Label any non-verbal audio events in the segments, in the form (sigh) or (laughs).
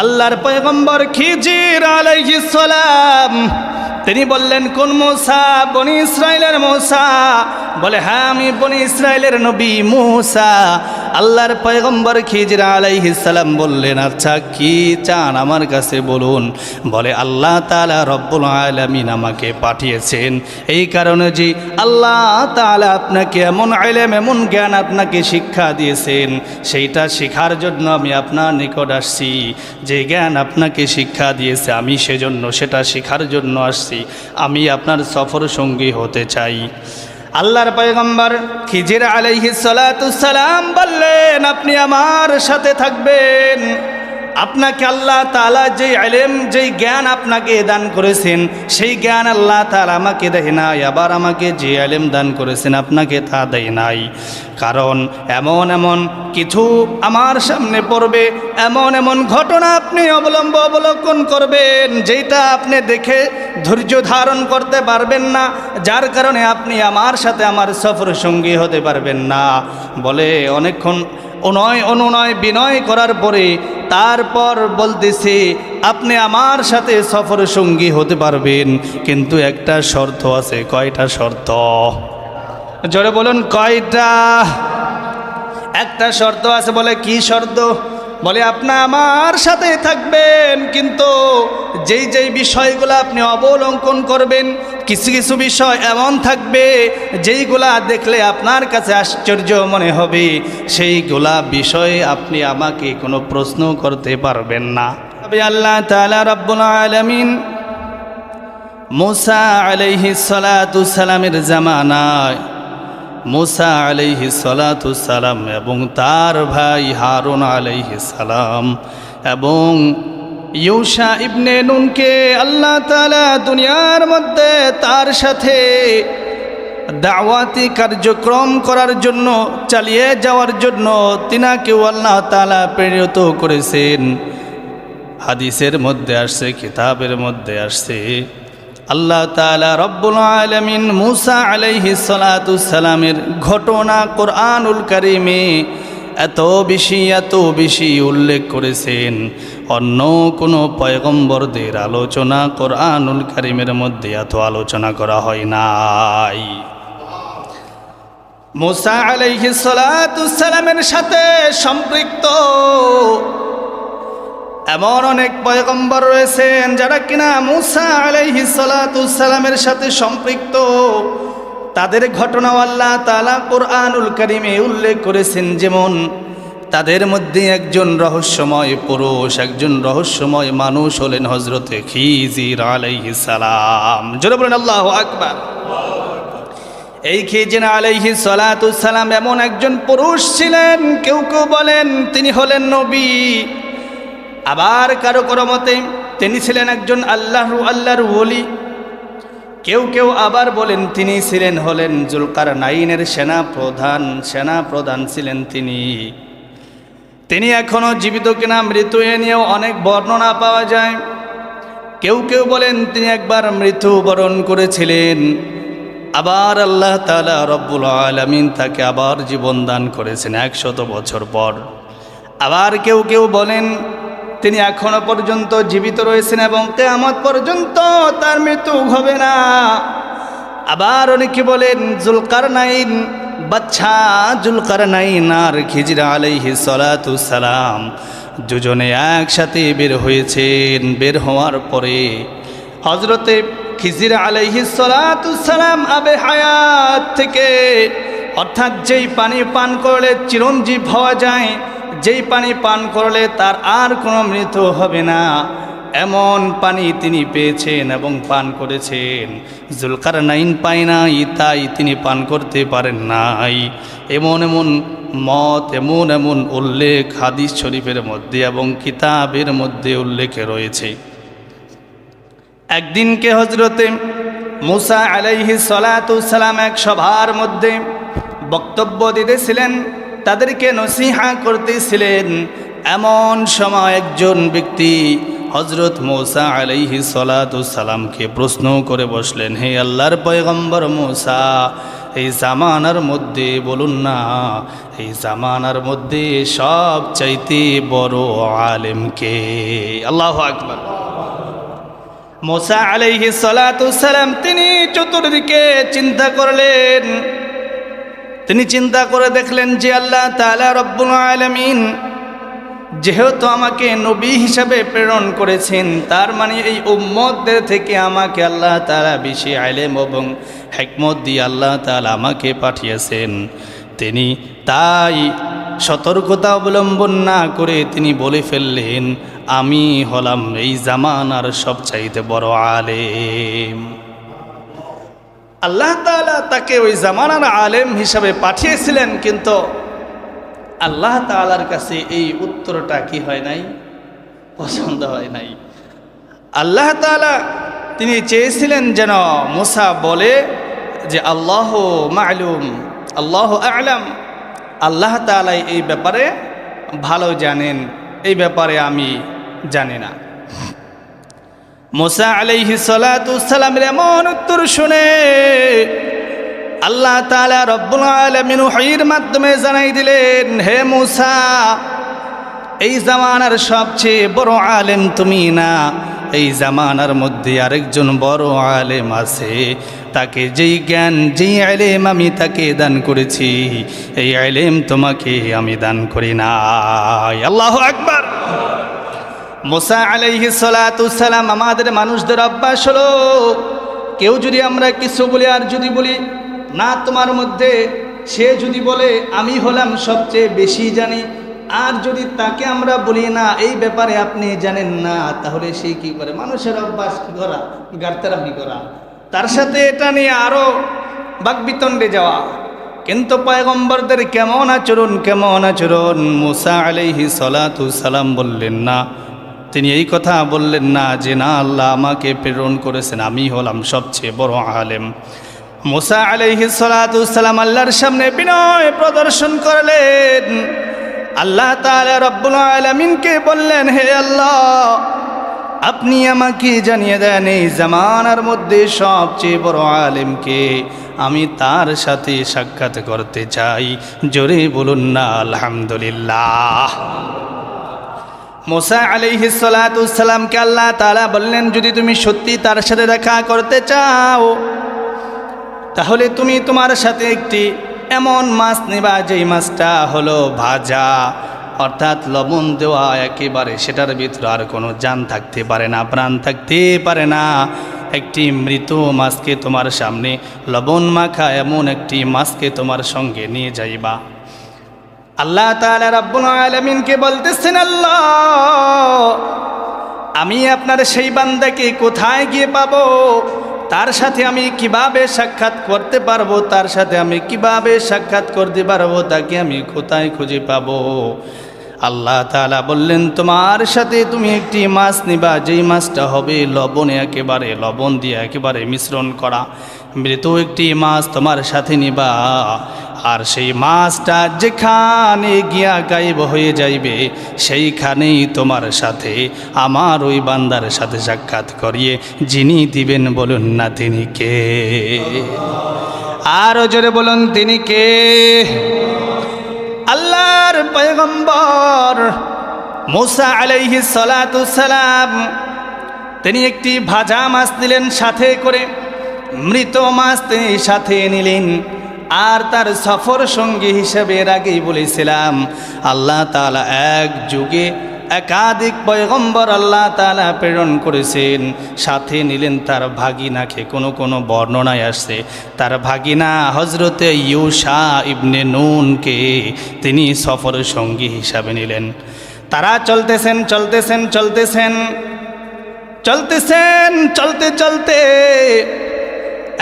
আল্লাহর পয়গম্বর খিজির আলাইহিস সালাম। তিনি বললেন কোন মোসা? বনি ইসরায়েলের মূসা? বলে হ্যাঁ আমি বনি ইসরায়েলের নবী মূসা। আল্লাহর পয়গম্বর খিজরা আলাইহিস সালাম বললেন আচ্ছা কি চান আমার কাছে বলুন? বলে, আল্লাহ তাআলা রব্বুল আলামিন আমাকে পাঠিয়েছেন। এই কারণে যে আল্লাহ তাআলা আপনাকে এমন আইলেম এমন জ্ঞান আপনাকে শিক্ষা দিয়েছেন, সেইটা শেখার জন্য আমি আপনার নিকট আসছি। যে জ্ঞান আপনাকে শিক্ষা দিয়েছে, আমি সেজন্য সেটা শেখার জন্য আসছি। আমি আপনার সফর সঙ্গী হতে চাই। আল্লাহর পয়গম্বর খিজির আলাইহিস সালাম বললেন আপনি আমার সাথে থাকবেন। আপনাকে আল্লাহ তালা যেই আলেম, যেই জ্ঞান আপনাকে দান করেছেন, সেই জ্ঞান আল্লাহ তালা আমাকে দেয় নাই, আবার আমাকে যে আলেম দান করেছেন আপনাকে তা দেয় নাই। কারণ এমন এমন কিছু আমার সামনে পড়বে, এমন এমন ঘটনা আপনি অবলম্ব অবলম্বন করবেন যেটা আপনি দেখে ধৈর্য ধারণ করতে পারবেন না, যার কারণে আপনি আমার সাথে আমার সফর সঙ্গী হতে পারবেন না। বলে অনেকক্ষণ অনয় অনুনয়, বিনয় করার পরে তারপর বলতেছে, আপনি আমার সাথে সফর সঙ্গী হতে পারবেন, কিন্তু একটা শর্ত আছে। কয়টা শর্ত? জোরে বলুন, কয়টা? একটা শর্ত আছে বলে কি শর্ত? বলে, আপনি আমার সাথে থাকবেন, কিন্তু যেই যেই বিষয়গুলো আপনি অবলম্বন করবেন, কিছু কিছু বিষয় এমন থাকবে, যেইগুলা দেখলে আপনার কাছে আশ্চর্য মনে হবে, সেইগুলা বিষয়ে আপনি আমাকে কোনো প্রশ্ন করতে পারবেন না। আল্লাহ তালা রব্বুল আলমিন মুসা আলাইহি সালামের জামানায় মুসা আলাইহি সালাম এবং তার ভাই হারুন আলাইহি সালাম এবং ইউসা ইবনে নুনকে আল্লাহ তালা দুনিয়ার মধ্যে তার সাথে দাওয়াতি কার্যক্রম করার জন্য, চালিয়ে যাওয়ার জন্য তিনাকেও আল্লাহ তালা প্রেরিত করেছেন। হাদিসের মধ্যে আসছে, কিতাবের মধ্যে আসছে আল্লাহ তালা রব্বুল আলমিন মুসা আলাইহি সালামের ঘটনা কোরআনুল কারিমে এত বেশি এত বেশি উল্লেখ করেছেন। অন্য কোনো পয়গম্বরদের আলোচনা কোরআনুল কারিমের মধ্যে এত আলোচনা করা হয় নাই। মুসা আলাইহি সালামের সাথে সম্পৃক্ত এমন অনেক পয়গম্বর রয়েছেন যারা কিনা মুসা আলাইহি সালামের সাথে সম্পৃক্ত। তাদের ঘটনা আল্লাহ তালা কোরআনুল করিমে উল্লেখ করেছেন, যেমন তাদের মধ্যে একজন রহস্যময় পুরুষ, একজন রহস্যময় মানুষ হলেন হজরতে খিজির আলাইহি সালাম। জোরে বলেন, আল্লাহ আকবার। এই খিজির আলাইহি সালাম এমন একজন পুরুষ ছিলেন, কেউ কেউ বলেন তিনি হলেন নবী। আবার কারও কারও মতে তিনি ছিলেন একজন আল্লাহ আল্লাহর ওলি। কেউ কেউ আবার বলেন তিনি ছিলেন হলেন জুলকার নাইনের সেনা প্রধান সেনা প্রধান ছিলেন তিনি। তিনি এখনও জীবিত কিনা মৃত্যু এ নিয়েও অনেক বর্ণনা পাওয়া যায়। কেউ কেউ বলেন তিনি একবার মৃত্যু বরণ করেছিলেন। আবার আল্লাহ তালা রব্বুল আলমিন তাকে আবার জীবন দান করেছেন একশত বছর পর। আবার কেউ কেউ বলেন তিনি এখনও পর্যন্ত জীবিত রয়েছেন এবং কেয়ামত পর্যন্ত তার মৃত্যু হবে না। আবার অনেকে বলেন? জুলকার নাইন বাচ্চা জুলকার নাইন আর খিজরা আলাইহি সালাম দুজনে একসাথে বের হয়েছেন। বের হওয়ার পরে হজরতে খিজির আলাইহি সালাম আবে হায়াত থেকে, অর্থাৎ যেই পানি পান করলে চিরঞ্জীব হওয়া যায় যেই পানি পান করলে তার আর কোনো মৃত্যু হবে না। এমন পানি তিনি পেয়েছেন এবং পান করেছেন। জুলকার নাইন পায় নাই, তাই তিনি পান করতে পারেন নাই। এমন এমন মত, এমন এমন উল্লেখ হাদিস শরীফের মধ্যে এবং কিতাবের মধ্যে উল্লেখে রয়েছে। একদিনকে হজরতে মুসা আলাইহি সালাম এক সভার মধ্যে বক্তব্য দিতেছিলেন তাদেরকে নসিহা করতেছিলেন এমন সময় একজন ব্যক্তি হজরত মৌসা আলাইহি সালামকে প্রশ্ন করে বসলেন, হে আল্লাহর পয়গম্বর মৌসা, এই জামানার মধ্যে বলুন না, এই জামানার মধ্যে সব চাইতে বড় আলেমকে আল্লাহ আকবর। মোসা আলাইহি সালাম তিনি চতুর্দিকে চিন্তা করলেন তিনি চিন্তা করে দেখলেন যে আল্লাহ তালা রব্বুল আলমিন যেহেতু আমাকে নবী হিসাবে প্রেরণ করেছেন, তার মানে এই উম্মতদের থেকে আমাকে আল্লাহ তালা বেশি আলেম এবং হেকমত দিয়ে আল্লাহ তালা আমাকে পাঠিয়েছেন। তিনি তাই সতর্কতা অবলম্বন না করে তিনি বলে ফেললেন, আমি হলাম এই জামানার সবচাইতে বড় আলেম। আল্লাহ তালা তাকে ওই জামানার আলেম হিসাবে পাঠিয়েছিলেন, কিন্তু আল্লাহ তালার কাছে এই উত্তরটা কি হয় নাই? পছন্দ হয় নাই। আল্লাহ তালা তিনি চেয়েছিলেন যেন মুসা বলে যে, আল্লাহ মালুম, আল্লাহ আলাম, আল্লাহ তালাই এই ব্যাপারে ভালো জানেন, এই ব্যাপারে আমি জানি না। মোসা আলাইহি সালামের এমন উত্তর শুনে আল্লাহ তালা রব্বুল আলমিন হইর মাধ্যমে জানাই দিলেন, হে মুসা, এই জামানার সবচেয়ে বড় আলেম তুমি না। এই জামানার মধ্যে আরেকজন বড় আলেম আছে। তাকে যেই জ্ঞান, যেই আলেম আমি তাকে দান করেছি, এই আলেম তোমাকে আমি দান করি না আল্লাহ আকবার। মোসা আলাইহি সালাম আমাদের মানুষদের অভ্যাস হলো, কেউ যদি আমরা কিছু বলি আর যদি বলি, না, তোমার মধ্যে সে যদি বলে, আমি হলাম সবচেয়ে বেশি জানি। আর যদি তাকে আমরা বলি, না, এই ব্যাপারে আপনি জানেন না, তাহলে সে কি করে? মানুষের অভ্যাস কি করা? গার্তারামি করা। তার সাথে এটা নিয়ে আরও বাকবিতণ্ডে যাওয়া। কিন্তু পয়গম্বরদের কেমন আচরণ কেমন আচরণ? মুসা সালাতু সালাম বললেন, না তিনি এই কথা বললেন, না, যে না, আল্লাহ আমাকে প্রেরণ করেছেন। আমি হলাম সবচেয়ে বড় আলেম। মুসা আলাইহি সালাম আল্লাহর সামনে বিনয় প্রদর্শন করলেন। আল্লাহ রব্বুল আলামিনকে বললেন, হে আল্লাহ, আপনি আমাকে জানিয়ে দেন, এই জামানার মধ্যে সবচেয়ে বড় আলেমকে আমি তার সাথে সাক্ষাৎ করতে চাই। জোরে বলুন, না, আলহামদুলিল্লাহ। মোসা আলিহি সালাতামকে আল্লাহ তালা বললেন, যদি তুমি সত্যি তার সাথে দেখা করতে চাও, তাহলে তুমি তোমার সাথে একটি এমন মাছ নেবা, যেই মাছটা হলো ভাজা। অর্থাৎ লবণ দেওয়া একেবারে, সেটার ভিতরে আর কোনো জান থাকতে পারে না, প্রাণ থাকতে পারে না। একটি মৃত মাছকে তোমার সামনে লবণ মাখা, এমন একটি মাছকে তোমার সঙ্গে নিয়ে যাইবা। আল্লাহ তাআলা রাব্বুল আলামিনকে বলতেছেন, আল্লাহ, আমি আপনার সেই বান্দাকে কোথায় গিয়ে পাব? তার সাথে আমি কীভাবে সাক্ষাৎ করতে পারব? তার সাথে আমি কীভাবে সাক্ষাৎ করতে পারব? তাকে আমি কোথায় খুঁজে পাব? আল্লাহ তাআলা বললেন, তোমার সাথে তুমি একটি মাছ নিবা। যেই মাছটা হবে লবণে একেবারে, লবণ দিয়ে একেবারে মিশ্রণ করা। মৃত একটি মাছ তোমার সাথে নিবা। আর সেই মাছটা যেখানে গিয়া গায়েব হয়ে যাইবে, সেইখানেই তোমার সাথে আমার ওই বান্দার সাথে সাক্ষাৎ করিয়ে যিনি দিবেন বলুন না তিনি কে? আরও জোরে বলুন তিনি কে? আল্লাহর পয়গম্বর মুসা আলাইহি সালাম, তিনি একটি ভাজা মাছ দিলেন, সাথে করে মৃত মাছ তিনি সাথে নিলেন। আর তার সফর সঙ্গী হিসেবে এর আগেই বলেছিলাম, আল্লাহ তালা এক যুগে একাধিক পয়গম্বর আল্লাহ তালা প্রেরণ করেছেন, সাথে নিলেন তার ভাগিনাকে, কোনো কোনো বর্ণনায় আসছে, তার ভাগিনা হজরতে ইউসা ইবনে নুনকে তিনি সফর সঙ্গী হিসাবে নিলেন। তারা চলতেছেন চলতেছেন চলতেছেন চলতেছেন, চলতে চলতে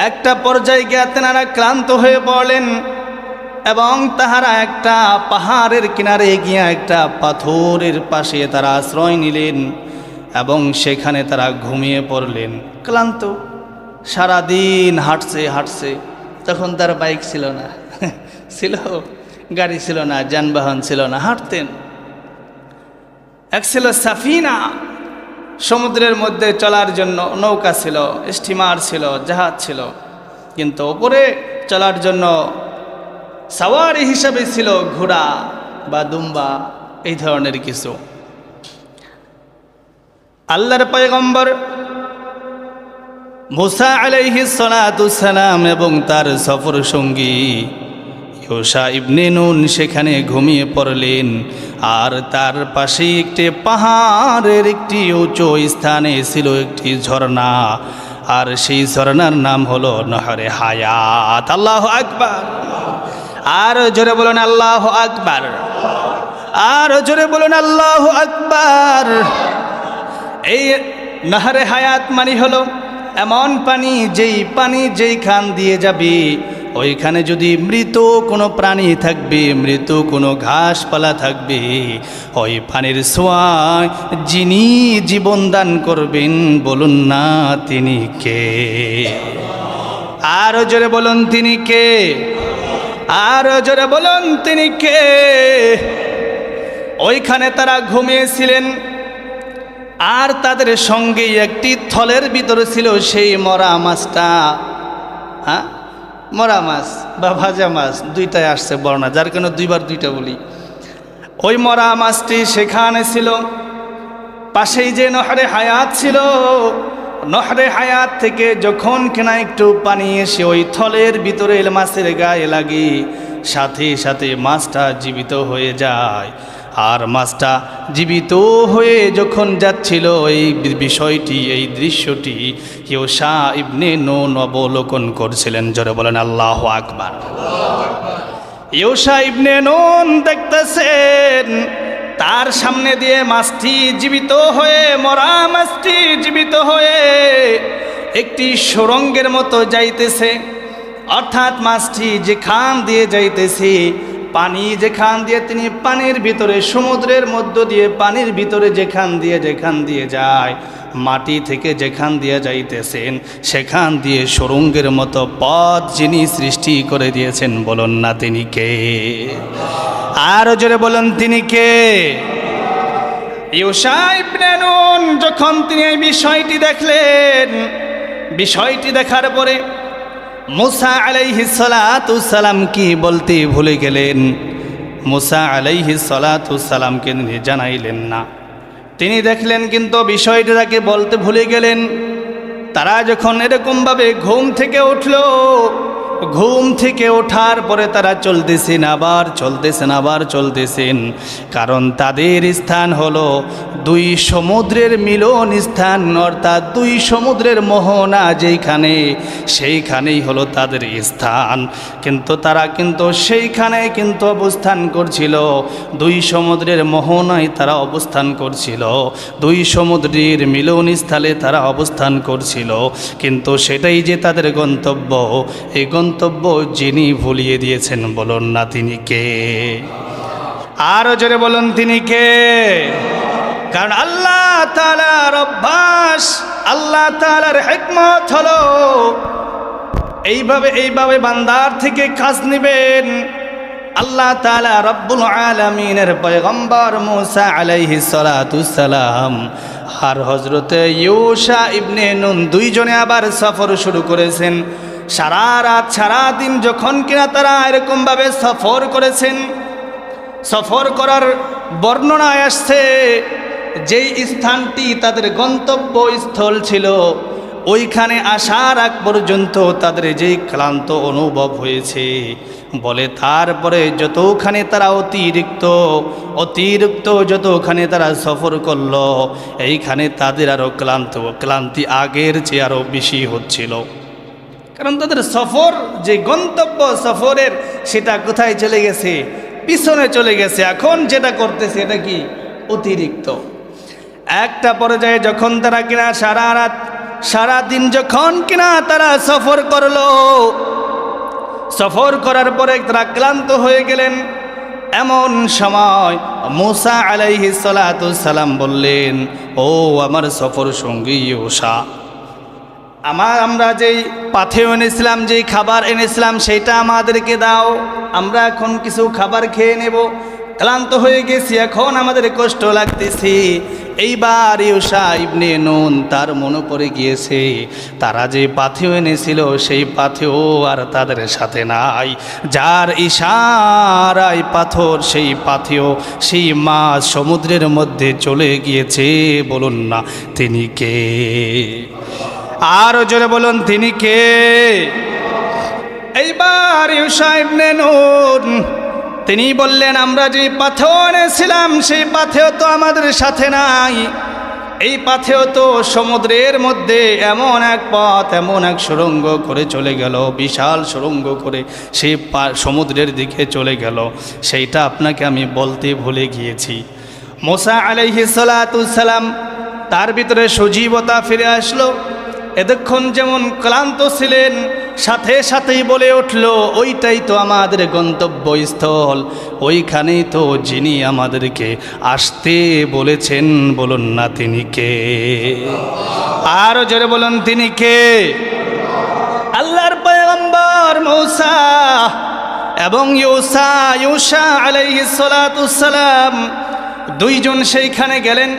একটা পর্যায়ে গিয়ে তেনারা ক্লান্ত হয়ে পড়লেন এবং তাহারা একটা পাহাড়ের কিনারে গিয়া একটা পাথরের পাশে তারা আশ্রয় নিলেন এবং সেখানে তারা ঘুমিয়ে পড়লেন। ক্লান্ত। সারাদিন হাঁটছে হাঁটছে। তখন তার বাইক ছিল না। (laughs) ছিল, গাড়ি ছিল না, যানবাহন ছিল না। হাঁটতেন। এক ছিল সাফিনা। সমুদ্রের মধ্যে চলার জন্য নৌকা ছিল, স্টিমার ছিল, জাহাজ ছিল। কিন্তু ওপরে চলার জন্য সাওয়ারি হিসাবে ছিল ঘোড়া বা দুম্বা, এই ধরনের কিছু। আল্লাহর পয়গম্বর মুসা আলাইহি সালাম এবং তার সফর সঙ্গী ইউসা ইবনে নুন সেখানে ঘুমিয়ে পড়লেন। আর তার পাশে একটি পাহাড়ের একটি উঁচু স্থানে ছিল একটি ঝর্ণা। আর সেই ঝর্ণার নাম হলো নহরে হায়াত। আল্লাহ আকবার। আর জোরে বলুন আল্লাহ আকবার। আর জোরে বলুন আল্লাহ আকবার। এই নাহারে হায়াত মানে হলো এমন পানি যেই পানি যেই খান দিয়ে যাবে ওইখানে যদি মৃত কোনো প্রাণী থাকবে, মৃত কোনো ঘাসপালা থাকবে, ওই পানির সোয়ায় যিনি জীবন দান করবেন, বলুন না তিনি কে? আরও জোরে বলুন তিনি কে? আরও জোরে বলুন তিনি কে? ওইখানে তারা ঘুমিয়েছিলেন। আর তাদের সঙ্গে একটি থলের ভিতরে ছিল সেই মরা মাছটা। হ্যাঁ? মরা মাছ বা ভাজা মাছ, দুইটাই আসছে বর্ণা, যার কেন দুইবার দুইটা বলি। ওই মরা মাছটি সেখানে ছিল, পাশেই যে নহরে হায়াত ছিল, নহরে হায়াত থেকে যখন কেনা একটু পানি এসে ওই থলের ভিতরে মাছের গায়ে লাগে, সাথে সাথে মাছটা জীবিত হয়ে যায়। আর মাছটা জীবিত হয়ে যখন যাচ্ছিল এই বিষয়টি, এই দৃশ্যটি, কেউ শাহ ইবনে নুন অবলোকন করছিলেন। জোরে বলেন, আল্লাহ আকবার। ইউসা ইবনে নুন দেখতেছেন, তার সামনে দিয়ে মাছটি জীবিত হয়ে, মরা মাছটি জীবিত হয়ে একটি সুরঙ্গের মতো যাইতেছে। অর্থাৎ মাছটি যেখান দিয়ে যাইতেছে পানি যেখান দিয়ে তিনি পানির ভিতরে, সমুদ্রের মধ্য দিয়ে পানির ভিতরে যেখান দিয়ে যেখান দিয়ে যায়, মাটি থেকে যেখান দিয়ে যাইতেছেন, সেখান দিয়ে সুরঙ্গের মতো পথ যিনি সৃষ্টি করে দিয়েছেন, বলুন না তিনি কে? আরও জোরে বলুন, তিনি কে? যখন তিনি এই বিষয়টি দেখলেন, বিষয়টি দেখার পরে মুসা আলাইহি সালাম কি বলতে ভুলে গেলেন? মুসা আলাইহি সালাতামকে জানাইলেন না। তিনি দেখলেন কিন্তু বিষয়টাকে বলতে ভুলে গেলেন। তারা যখন এরকমভাবে ঘুম থেকে উঠল ঘুম থেকে ওঠার পরে তারা চলতেছেন, আবার চলতেছেন আবার চলতেছেন। কারণ তাদের স্থান হলো দুই সমুদ্রের মিলন স্থান, অর্থাৎ দুই সমুদ্রের মোহনা যেইখানে, সেইখানেই হলো তাদের স্থান। কিন্তু তারা কিন্তু সেইখানে কিন্তু অবস্থান করছিল, দুই সমুদ্রের মোহনায় তারা অবস্থান করছিল, দুই সমুদ্রের মিলন স্থলে তারা অবস্থান করছিল। কিন্তু সেটাই যে তাদের গন্তব্য এই গন্তব্য যিনি ভুলিয়ে দিয়েছেন, বলুন না তিনি কে? আরও জোরে বলুন তিনি কে? কারণ আল্লাহ তালার অভ্যাস আল্লাহ তালার হেকমত হলো এইভাবে এইভাবে বান্দার থেকে কাজ নেবেন। আল্লাহ তালা রব্বুল আলমিনের পয়গম্বর মুসা আলাইহি সালাম, আর হজরতে ইউসা ইবনে নুন দুইজনে আবার সফর শুরু করেছেন। সারা রাত, সারা দিন যখন কিনা তারা এরকমভাবে সফর করেছেন, সফর করার বর্ণনায় আসছে যেই স্থানটি তাদের গন্তব্য স্থল ছিল, ওইখানে আসার আগ পর্যন্ত তাদের যেই ক্লান্ত অনুভব হয়েছে। বলে তারপরে যতখানে তারা অতিরিক্ত অতিরিক্ত যতখানে তারা সফর করল, এইখানে তাদের আরও ক্লান্ত, ক্লান্তি আগের চেয়ে আরও বেশি হচ্ছিল। কারণ তাদের সফর, যে গন্তব্য সফরের, সেটা কোথায় চলে গেছে? পিছনে চলে গেছে। এখন যেটা করতেছে, এটা কি? অতিরিক্ত। একটা পর্যায়ে যখন তারা কিনা সারা রাত সারাদিন যখন কিনা তারা সফর করল, সফর করার পরে তারা ক্লান্ত হয়ে গেলেন। এমন সময় মুসা আলাইহি সালাম বললেন, ও আমার সফর সঙ্গী ওষা আমার, আমরা যেই পাথেও এনেছিলাম, যেই খাবার এনেছিলাম, সেইটা আমাদেরকে দাও। আমরা এখন কিছু খাবার খেয়ে নেব। ক্লান্ত হয়ে গেছি, এখন আমাদের কষ্ট লাগতেছে। এইবার ইউসা ইবনে নুন তার মনে পড়ে গিয়েছে। তারা যে পাথেও এনেছিল, সেই পাথেও আর তাদের সাথে নাই। যার ইশারায় পাথর, সেই পাথেও সেই মাছ সমুদ্রের মধ্যে চলে গিয়েছে। বলুন না, তিনি কে? আরও জোরে বলুন, তিনি কে? এইবার তিনি বললেন, আমরা যে পাথেও এনেছিলাম, সেই পাথেও তো আমাদের সাথে নাই। এই পাথেও তো সমুদ্রের মধ্যে এমন এক পথ, এমন এক সুরঙ্গ করে চলে গেল, বিশাল সুরঙ্গ করে সেই সমুদ্রের দিকে চলে গেল। সেইটা আপনাকে আমি বলতে ভুলে গিয়েছি। মোসা আলাইহি সালাম, তার ভিতরে সজীবতা ফিরে আসলো। এতক্ষণ যেমন ক্লান্ত ছিলেন, সাথে সাথেই বলে উঠল, ওইটাই তো আমাদের গন্তব্যস্থল। ওইখানেই তো যিনি আমাদেরকে আসতে বলেছেন, বলুন না তিনি কে? আরও জোরে বলুন, তিনি কে? আল্লাহর পয়গম্বর মৌসা এবং ইউসা ইউসা আলাইহিস সালাম দুইজন সেইখানে গেলেন।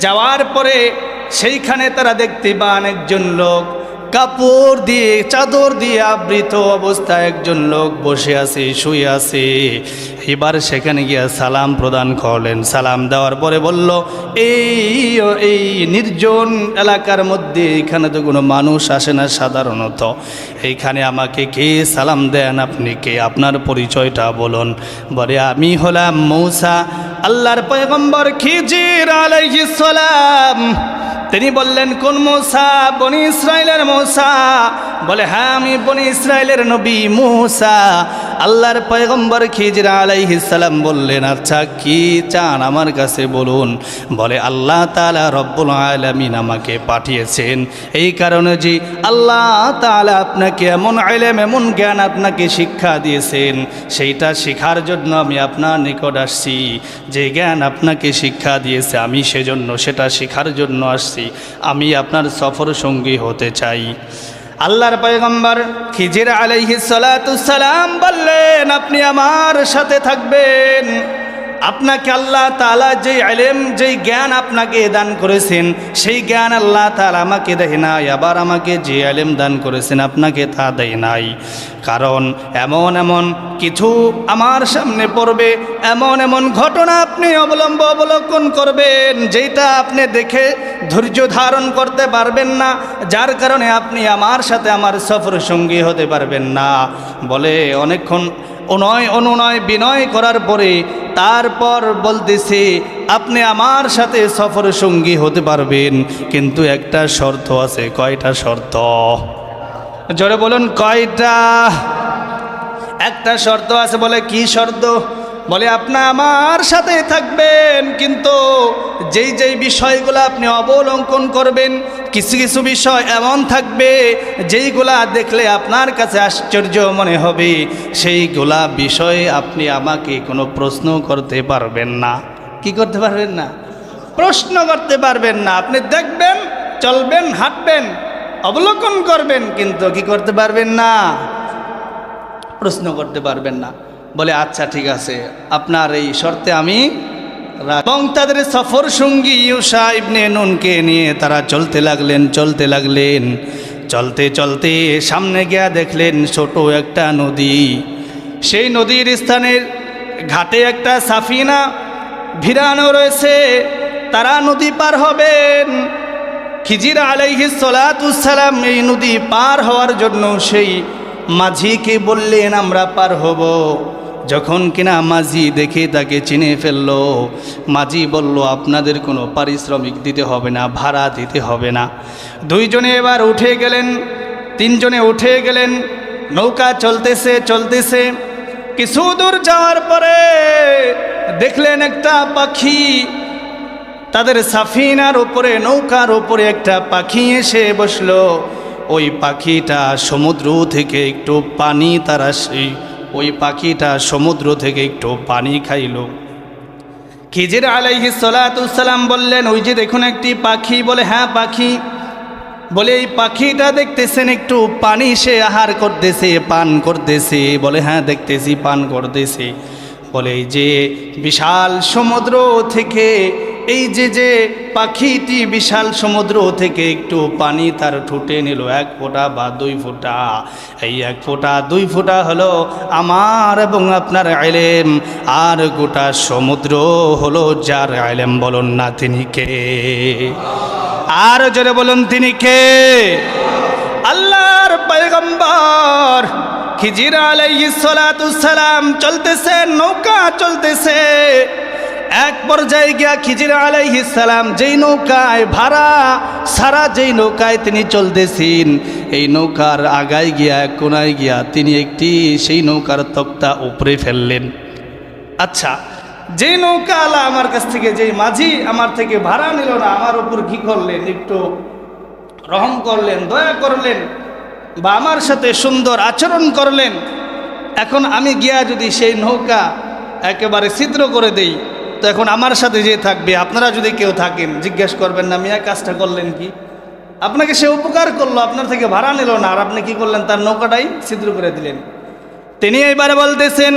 যাওয়ার পরে সেইখানে তারা দেখতে পান একজন লোক। কাপড় দিয়ে, চাদর দিয়ে আবৃত অবস্থায় একজন লোক বসে আছে, শুয়ে আছে। এবার সেখানে গিয়ে সালাম প্রদান করলেন। সালাম দেওয়ার পরে বলল, এই এই নির্জন এলাকার মধ্যে এখানে তো কোনো মানুষ আসে না সাধারণত। এইখানে আমাকে কে সালাম দেন আপনি? কে? আপনার পরিচয়টা বলুন। বলে, আমি হলাম মৌসা, আল্লাহর পয়গম্বর খিজির আলাইহিস সালাম। তিনি বললেন কোন মৌসা? বনি ইসরায়েলের মৌসা? বলে হ্যাঁ আমি বনি ইসরায়েলের নবী মৌসা। আল্লাহর পয়গম্বর খিজরা আলাইহিসাল্লাম বললেন আচ্ছা কি চান আমার কাছে বলুন? বলে, আল্লাহ তালা রব্বুল আলমিন আমাকে পাঠিয়েছেন। এই কারণে যে আল্লাহ তালা আপনাকে এমন আইলেম এমন জ্ঞান আপনাকে শিক্ষা দিয়েছেন, সেইটা শেখার জন্য আমি আপনার নিকট আসছি। যে জ্ঞান আপনাকে শিক্ষা দিয়েছে, আমি সেজন্য সেটা শেখার জন্য আসছি। আমি আপনার সফর সঙ্গী হতে চাই। আল্লাহর পয়গম্বর খিজির আলাইহি সালাম বললেন আপনি আমার সাথে থাকবেন। আপনাকে আল্লাহ তালা যেই আলেম, যেই জ্ঞান আপনাকে দান করেছেন, সেই জ্ঞান আল্লাহ তালা আমাকে দেয় নাই, আবার আমাকে যে আলেম দান করেছেন আপনাকে তা দেয় নাই। কারণ এমন এমন কিছু আমার সামনে পড়বে, এমন এমন ঘটনা আপনি অবলম্ব অবলোকন করবেন যেটা আপনি দেখে ধৈর্য ধারণ করতে পারবেন না, যার কারণে আপনি আমার সাথে আমার সফর সঙ্গী হতে পারবেন না। বলে অনেকক্ষণ অনয় অনুনয়, বিনয় করার পরে তারপর বলতেছে, আপনি আমার সাথে সফর সঙ্গী হতে পারবেন, কিন্তু একটা শর্ত আছে, কয়টা শর্ত? জোরে বলুন, কয়টা? একটা শর্ত আছে বলে কি শর্ত? বলে, আপনি আমার সাথে থাকবেন, কিন্তু যেই যেই বিষয়গুলো আপনি অবলম্বন করবেন, কিছু কিছু বিষয় এমন থাকবে, যেইগুলা দেখলে আপনার কাছে আশ্চর্য মনে হবে, সেইগুলা বিষয়ে আপনি আমাকে কোনো প্রশ্ন করতে পারবেন না। কি করতে পারবেন না? প্রশ্ন করতে পারবেন না। আপনি দেখবেন, চলবেন, হাঁটবেন, অবলোকন করবেন, কিন্তু কি করতে পারবেন না? প্রশ্ন করতে পারবেন না। বলে আচ্ছা ঠিক আছে। আপনার এই শর্তে আমি এবং তাদের সফর সঙ্গী ইউসা ইবনে নুনকে নিয়ে তারা চলতে লাগলেন চলতে লাগলেন। চলতে চলতে সামনে গিয়া দেখলেন ছোট একটা নদী। সেই নদীর স্থানের ঘাটে একটা সাফিনা ভিড়ানো রয়েছে। তারা নদী পার হবেন। খিজির আলাইহি সালাম এই নদী পার হওয়ার জন্য সেই মাঝিকে বললেন, আমরা পার হব। যখন কিনা মাঝি দেখে তাকে চিনে ফেলল, মাঝি বলল, আপনাদের কোনো পারিশ্রমিক দিতে হবে না, ভাড়া দিতে হবে না। দুইজনে এবার উঠে গেলেন, তিনজনে উঠে গেলেন, নৌকা চলতেছে চলতেছে। কিছু দূর যাওয়ার পরে দেখলেন একটা পাখি, তাদের সাফিনার উপরে, নৌকার উপরে একটা পাখি এসে বসল। ওই পাখিটা সমুদ্র থেকে একটু পানি তারা সেই ওই পাখিটা সমুদ্র থেকে একটু পানি খাইল। খিজির আলাইহি সালাম বললেন, ওই যে দেখুন একটি পাখি। বলে হ্যাঁ পাখি। বলে, এই পাখিটা দেখতেছেন একটু পানি সে আহার করতেছে, পান করতেছে। বলে হ্যাঁ দেখতেছি, পান করতেছে। বলে যে বিশাল সমুদ্র থেকে এই যে যে পাখিটি বিশাল সমুদ্র থেকে একটু পানি তার ঠুটে নিল, এক ফোঁটা বা দুই ফোঁটা। এই এক ফোঁটা, দুই ফোঁটা হলো আমার এবং আপনার আইলেম আর গোটা সমুদ্র হলো যার আইলেম বলুন না তিনি কে? আর জোরে বলুন তিনি কে? আল্লাহর পয়গম্বর খিজির আলাইহিস সালাম চলতেছে, নৌকা চলতেছে। এক পর্যায়ে গিয়া খিজির আলাইহিস সালাম, যেই নৌকায় ভাড়া, সারা যেই নৌকায় তিনি চলতেছেন, এই নৌকার আগায় গিয়া, কোনায় গিয়া তিনি একটি, সেই নৌকার তক্তা উপরে ফেললেন। আচ্ছা যে নৌকাওয়ালা আমার কাছ থেকে, যেই মাঝি আমার থেকে ভাড়া নিল না, আমার উপর কি করলেন? একটু রহম করলেন, দয়া করলেন, বা আমার সাথে সুন্দর আচরণ করলেন। এখন আমি গিয়া যদি সেই নৌকা একেবারে ছিদ্র করে দেই তো এখন আমার সাথে যে থাকবে, আপনারা যদি কেউ থাকেন, জিজ্ঞেস করবেন না, মিয়া কাজটা করলেন কি? আপনাকে সে উপকার করল, আপনার থেকে ভাড়া নিল না, আর আপনি কি করলেন? তার নৌকাটাই ছিদ্র করে দিলেন। তিনি এবারে বলতেছেন,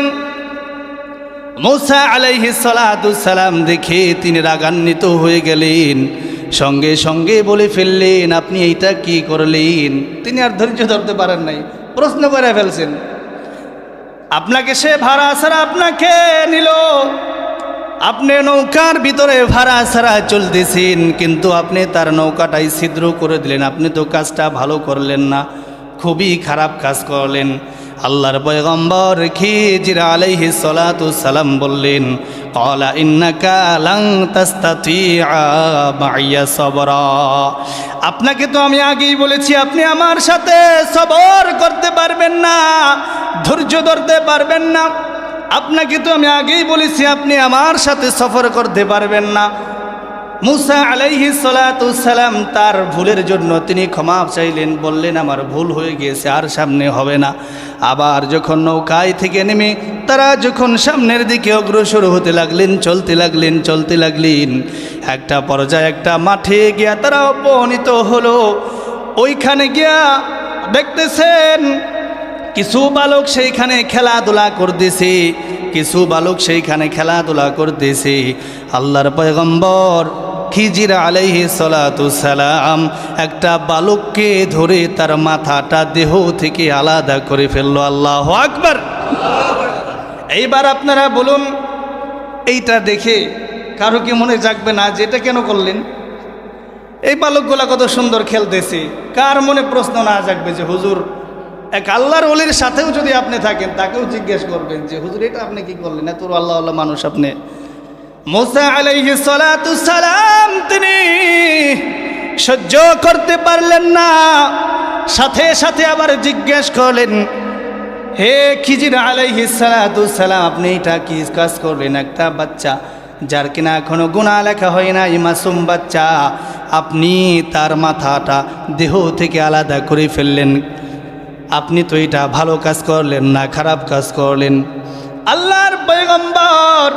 মৌসা আলাইহি সালাম দেখে তিনি রাগান্বিত হয়ে গেলেন। সঙ্গে সঙ্গে বলে ফেললেন, আপনি এইটা কি করলেন? তিনি আর ধৈর্য ধরতে পারেন নাই, প্রশ্ন করে ফেলছেন, আপনাকে সে ভাড়া ছাড়া আপনাকে নিল। আপনি নৌকার ভিতরে ভাড়া ছাড়া চলতেছেন, কিন্তু আপনি তার নৌকাটাই ছিদ্র করে দিলেন। আপনি তো কাজটা ভালো করলেন না, খুবই খারাপ কাজ করলেন। আল্লাহর পয়গম্বর খিজির আলাইহি সালাতু সালাম বললেন, ক্বালা ইন্নাকা আপনাকে তো আমি আগেই বলেছি, আপনি আমার সাথে সবর করতে পারবেন না, ধৈর্য ধরতে পারবেন না। আপনাকে তো আমি আগেই বলেছি, আপনি আমার সাথে সফর করতে পারবেন না। মুসা আলাইহি সালাম তার ভুলের জন্য তিনি ক্ষমা চাইলেন, বললেন, আমার ভুল হয়ে গিয়েছে, আর সামনে হবে না। আবার যখন নৌকায় থেকে নেমে তারা যখন সামনের দিকে অগ্রসর হতে লাগলেন, চলতে লাগলেন চলতে লাগলেন, একটা পর্যায়ে একটা মাঠে গিয়া তারা অপনীত হলো। ওইখানে গিয়া দেখতেছেন কিছু বালক সেইখানে খেলাধুলা করতেছে, কিছু বালক সেইখানে খেলাধুলা করতেছে। আল্লাহর পয়গম্বর খিজির আলাইহি সালাম একটা বালককে ধরে তার মাথাটা দেহ থেকে আলাদা করে ফেলল। আল্লাহ আকবার। এইবার আপনারা বলুন, এইটা দেখে কারও কি মনে জাগবে না যে এটা কেন করলেন? এই বালকগুলা কত সুন্দর খেলতেছে, কার মনে প্রশ্ন না জাগবে যে হুজুর এক আল্লাহর অলির সাথেও যদি আপনি থাকেন, তাকেও জিজ্ঞেস করবেন যে, হুজুর, এটা আপনি কি করলেন? এত আল্লাহ আল্লাহ মানুষ আপনি। মোসা আলাইহি সালাম তিনি সহ্য করতে পারলেন না। সাথে সাথে আবার জিজ্ঞেস করলেন, হে খিজির আলাইহি সালাম, আপনি এটা কি কাজ করলেন একটা বাচ্চা যার কিনা এখনও গুণা লেখা হয় না ইমাসুম বাচ্চা। আপনি তার মাথাটা দেহ থেকে আলাদা করে ফেললেন। আপনি তো এটা ভালো কাজ করলেন না খারাপ কাজ করলেন। আল্লাহর পয়গম্বর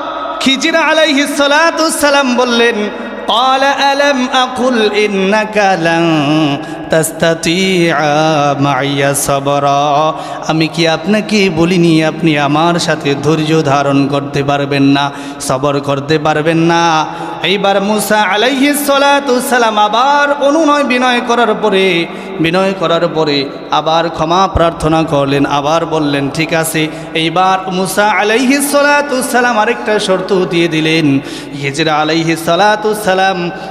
খিজির আলাইহিস সালাম বললেন قال ألم أقل إنك لن تستطيع معي صبرا আমি কি আপনাকে বলিনি আপনি আমার সাথে ধৈর্য ধারণ করতে পারবেন না সবর করতে পারবেন না এইবার মুসা আলাইহি সালাম আবার অনুনয় বিনয় করার পরে বিনয় করার পরে আবার ক্ষমা প্রার্থনা করলেন আবার বললেন ঠিক আছে এইবার মুসা আলাইহি সালাম আরেকটা শর্ত দিয়ে দিলেন হিজরা আলাইহি সালাম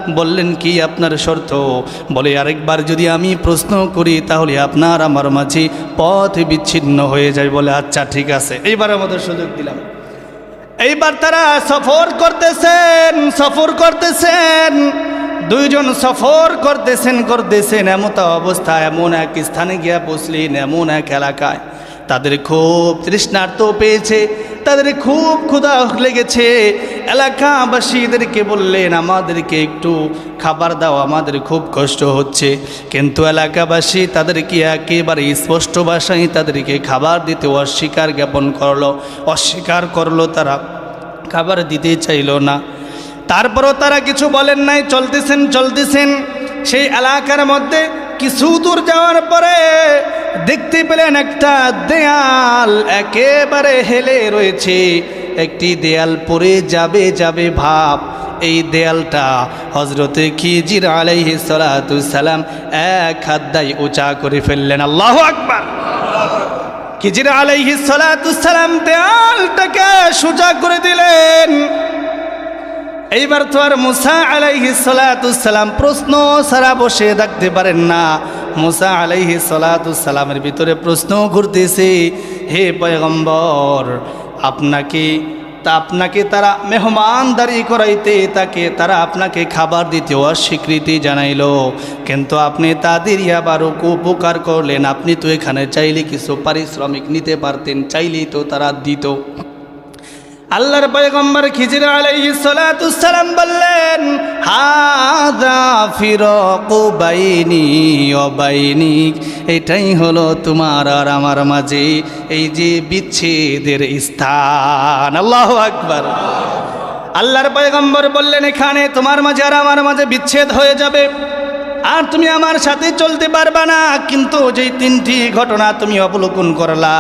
বললেন, কি আপনার শর্ত? বলে, আরেকবার যদি আমি প্রশ্ন করি, তাহলে আপনার আমার মাঝে পথ বিচ্ছিন্ন হয়ে যায়। বলে আচ্ছা ঠিক আছে। এইবার আমাদের সুযোগ দিলাম। এইবার তারা সফর করতেছেন সফর করতেছেন। দুইজন সফর করতেছেন করতেছেন। এমত অবস্থা, এমন এক স্থানে গিয়া বসলেন, এমন এক এলাকায়। তাদের খুব তৃষ্ণার্থ পেয়েছে। তাদের খুব ক্ষুধা লেগেছে। এলাকাবাসীদেরকে বললেন, আমাদেরকে একটু খাবার দাও, আমাদের খুব কষ্ট হচ্ছে। কিন্তু এলাকাবাসী তাদেরকে একেবারে স্পষ্ট ভাষায় তাদেরকে খাবার দিতে অস্বীকার জ্ঞাপন করল। অস্বীকার করল তারা। খাবার দিতে চাইল না। তারপরও তারা কিছু বলেন নাই, চলতেছেন চলতেছেন। সেই এলাকার মধ্যে কিছু দূর যাওয়ার পরে দেখতে পেলেন একটা দেয়াল, একেবারে হেলে রয়েছে। একটি দেয়াল পরে যাবে যাবে ভাব। এই দেয়ালটা হজরতে খিজির আলাইহি সালাম এক হাত দাই উঁচা করে ফেললেন। আল্লাহ আকবার। খিজির আলাইহি সালাম দেয়ালটাকে সোজা করে দিলেন। এইবার তো আর মুসা আলাইহি সালাম প্রশ্ন সারা বসে থাকতে পারেন না। মুসা আলাইহি সালামের ভিতরে প্রশ্ন ঘুরতেছে, হে পয়গম্বর, আপনাকে তা আপনাকে তারা মেহমানদারি করাইতে, তাকে তারা আপনাকে খাবার দিতে অস্বীকৃতি জানাইল। কিন্তু আপনি তাদের আবার উপকার করলেন। আপনি তো এখানে চাইলে কিছু পারিশ্রমিক নিতে পারতেন, চাইলেই তো তারা দিত। আল্লাহর পয়গম্বর খিজির আলাইহিস সালাতু সালাম বললেন, হাদা ফিরাকু বাইনি ওয়া বাইনিক এটাই হলো তোমার আর আমার মাঝে এই যে বিচ্ছেদের স্থান। আল্লাহু আকবার। আল্লাহর পয়গম্বর বললেন, এখানে তোমার মাঝে আর আমার মাঝে বিচ্ছেদ হয়ে যাবে। আর তুমি আমার সাথে চলতে পারবা না। কিন্তু যেই তিনটি ঘটনা তুমি অবলোকন করলা,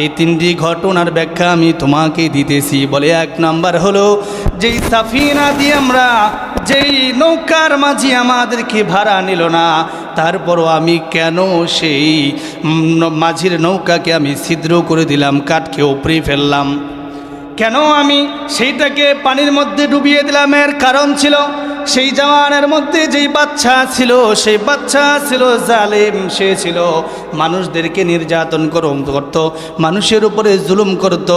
এই তিনটি ঘটনার ব্যাখ্যা আমি তোমাকে দিতেছি। বলে এক নাম্বার হলো, যেই সাফিনা দিয়ে আমরা, যেই নৌকার মাঝি আমাদেরকে ভাড়া নিল না, তারপরও আমি কেন সেই মাঝির নৌকাকে আমি ছিদ্র করে দিলাম কাঠকে উপরে ফেললাম। কেন আমি সেইটাকে পানির মধ্যে ডুবিয়ে দিলাম? এর কারণ ছিল সেই জওয়ানের মধ্যে যেই বাচ্চা ছিল, সেই বাচ্চা ছিল জালেম। সে ছিল, মানুষদেরকে নির্যাতন করত, মানুষের উপরে জুলুম করত।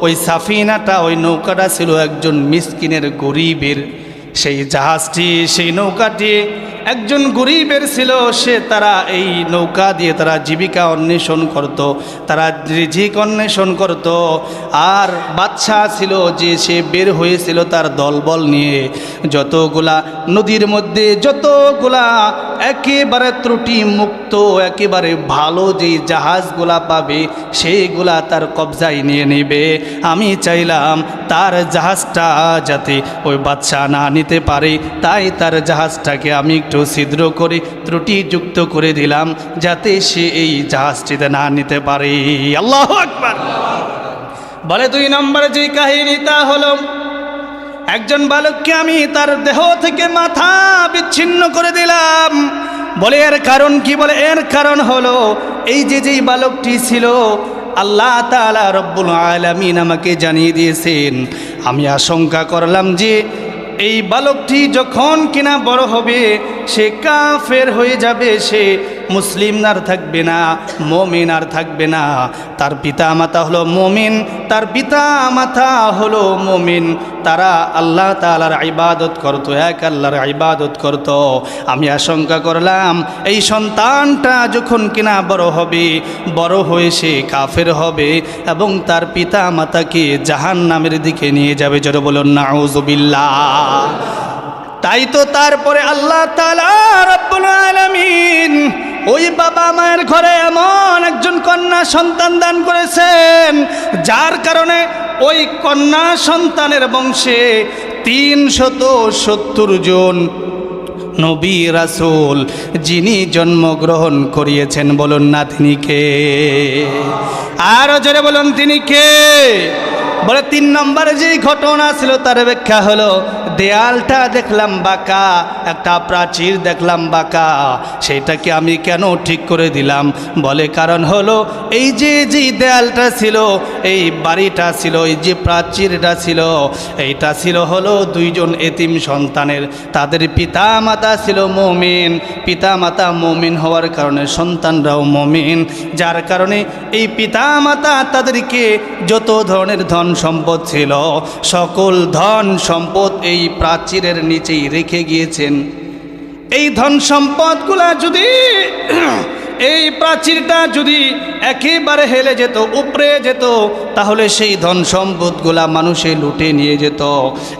ওই সাফিনাটা, ওই নৌকাটা ছিল একজন মিসকিনের গরিবের সেই জাহাজটি, সেই নৌকাটি একজন গরিবের ছিল, সে তারা এই নৌকা দিয়ে তারা জীবিকা অন্বেষণ করত, তারা রিজিক অন্বেষণ করত। আর বাচ্চা ছিল যে সে বের হয়েছিল তার দলবল নিয়ে। যতগুলা নদীর মধ্যে, যতগুলা একেবারে ত্রুটি মুক্ত একেবারে ভালো যেই জাহাজগুলা পাবে, সেইগুলা তার কবজায় নিয়ে নেবে। আমি চাইলাম তার জাহাজটা যাতে ওই বাচ্চা না নিতে পারে, তাই তার জাহাজটাকে আমি একটু ছিদ্র করে ত্রুটিযুক্ত করে দিলাম, যাতে সে এই জাহাজটিতে না নিতে পারে। আল্লাহ আকবার। বলে দুই নম্বরে যে কাহিনী তা হলো, একজন বালককে আমি তার দেহ থেকে মাথা বিচ্ছিন্ন করে দিলাম। বলে এর কারণ কি? বলে এর কারণ হলো, এই যে যেই বালকটি ছিল, আল্লাহ তাআলা রব্বুল আলামিন আমাকে জানিয়ে দিয়েছেন। আমি আশঙ্কা করলাম যে এই বালকটি যখন কিনা বড় হবে সে কাফের হয়ে যাবে সে মুসলিম আর থাকবে না মমিন আর থাকবে না। তার পিতা মাতা হলো মমিন, তার পিতা মাতা হলো মমিন। তারা আল্লাহ তালার ইবাদত করতো, এক আল্লাহর ইবাদত করত। আমি আশঙ্কা করলাম, এই সন্তানটা যখন কিনা বড় হবে, বড় হয়ে সে কাফের হবে এবং তার পিতা মাতাকে জাহান নামের দিকে নিয়ে যাবে, জোরে বলুন, নাউজুবিল্লাহ। তাই তো তারপরে আল্লাহ তাআলা রব্বুল আলামিন ওই বাবা মায়ের ঘরে এমন একজন কন্যা সন্তান দান করেছেন, যার কারণে ওই কন্যা সন্তানের বংশে তিনশত সত্তর জন নবী রাসুল যিনি জন্মগ্রহণ করিয়েছেন। বলুন না, তিনি কে? আরও জোরে বলুন, তিনি কে? বলে, তিন নম্বরে যে ঘটনা ছিল, তার ব্যাখ্যা হলো দেয়ালটা দেখলাম বাঁকা, একটা প্রাচীর দেখলাম বাঁকা। সেটাকে আমি কেন ঠিক করে দিলাম? বলে কারণ হলো, এই যে যে দেয়ালটা ছিল, এই বাড়িটা ছিল, এই যে প্রাচীরটা ছিল, এইটা ছিল হলো দুইজন এতিম সন্তানের। তাদের পিতা মাতা ছিল মমিন। পিতা মাতা মমিন হওয়ার কারণে সন্তানরাও মমিন। যার কারণে এই পিতা মাতা তাদেরকে যত ধরনের ধন সম্পদ ছিল, সকল ধন সম্পদ এই প্রাচীরের নিচেই রেখে গিয়েছেন। এই ধন সম্পদগুলা যদি এই প্রাচীরটা যদি একেবারে হেলে যেত উপরে যেত, তাহলে সেই ধন সম্পদগুলা মানুষে লুটে নিয়ে যেত।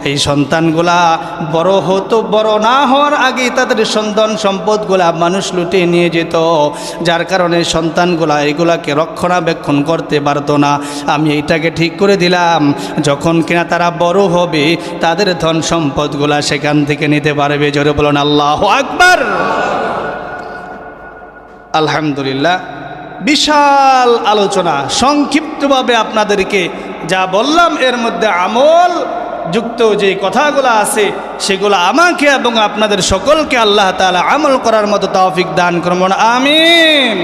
এই সন্তানগুলা বড় হতো, বড় না হওয়ার আগে তাদের সন্তান সম্পদগুলা মানুষ লুটে নিয়ে যেত। যার কারণে সন্তানগুলা এগুলাকে রক্ষণাবেক্ষণ করতে পারতো না। আমি এইটাকে ঠিক করে দিলাম, যখন কিনা তারা বড় হবে, তাদের ধন সম্পদগুলা সেখান থেকে নিতে পারবে। জোরে বলুন, আল্লাহ আকবার। আলহামদুলিল্লাহ। বিশাল আলোচনা, সংক্ষিপ্তভাবে আপনাদেরকে যা বললাম, এর মধ্যে আমল যুক্ত যে কথাগুলো আছে, সেগুলো আমাকে এবং আপনাদের সকলকে আল্লাহ তালা আমল করার মতো তৌফিক দান করমন আমিন।